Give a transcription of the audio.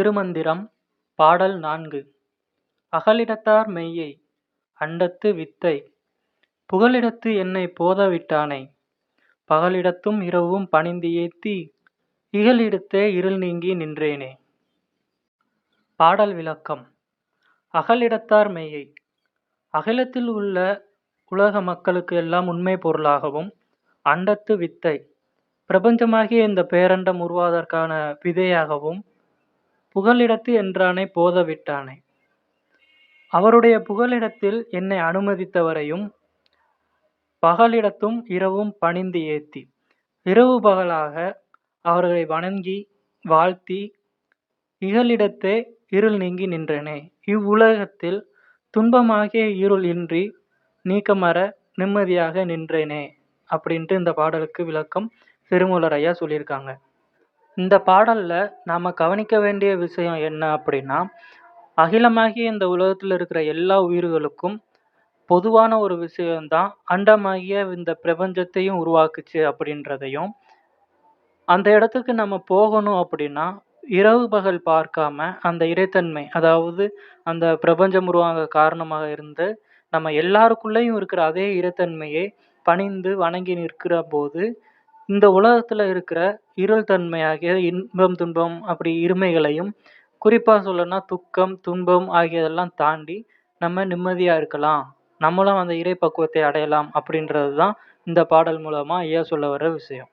திருமந்திரம் பாடல் நான்கு. அகலிடத்தார் மெய்யை அண்டத்து வித்தை. புகலிடத்து என்னை போதவிட்டானை. பகலிடத்தும் இரவும் பணிந்து ஏத்தி இகலிடத்தே இருள் நீங்கி நின்றேனே. பாடல் விளக்கம். அகலிடத்தார் மெய்யை. அகிலத்தில் உள்ள உலக மக்களுக்கு எல்லாம் உண்மை பொருளாகவும் அண்டத்து வித்தை. பிரபஞ்சமாகிய இந்த பேரண்டம் உருவாவதற்கான விதையாகவும் புகலிடத்து என்றானை போதவிட்டானே. அவருடைய புகலிடத்தில் என்னை அனுமதித்தவரையும் பகலிடத்தும் இரவும் பணிந்து ஏத்தி இரவு பகலாக அவர்களை வணங்கி வாழ்த்தி இகலிடத்தே இருள் நீங்கி நின்றேனே. இவ்வுலகத்தில் துன்பமாகிய இருள் இன்றி நீக்கமற நிம்மதியாக நின்றேனே அப்படின்ட்டு இந்த பாடலுக்கு விளக்கம் திருமூலர் ஐயா சொல்லியிருக்காங்க. இந்த பாடல்ல நாம கவனிக்க வேண்டிய விஷயம் என்ன அப்படின்னா அகிலமாகிய இந்த உலகத்தில் இருக்கிற எல்லா உயிர்களுக்கும் பொதுவான ஒரு விஷயம்தான் அண்டமாகிய இந்த பிரபஞ்சத்தையும் உருவாக்குச்சு அப்படின்றதையும். அந்த இடத்துக்கு நம்ம போகணும் அப்படின்னா இரவு பகல் பார்க்காம அந்த இறைத்தன்மை அதாவது அந்த பிரபஞ்சம் உருவாக காரணமாக இருந்து நம்ம எல்லாருக்குள்ளேயும் இருக்கிற அதே இறைத்தன்மையை பணிந்து வணங்கி நிற்கிற போது இந்த உலகத்தில் இருக்கிற இருள் தன்மையாகிய இன்பம் துன்பம் அப்படி இருமைகளையும் குறிப்பாக சொல்லணும்னா துக்கம் துன்பம் ஆகியதெல்லாம் தாண்டி நம்ம நிம்மதியாக இருக்கலாம். நம்மளும் அந்த இறை பக்குவத்தை அடையலாம் அப்படின்றது தான் இந்த பாடல் மூலமாக ஐயா சொல்ல வர விஷயம்.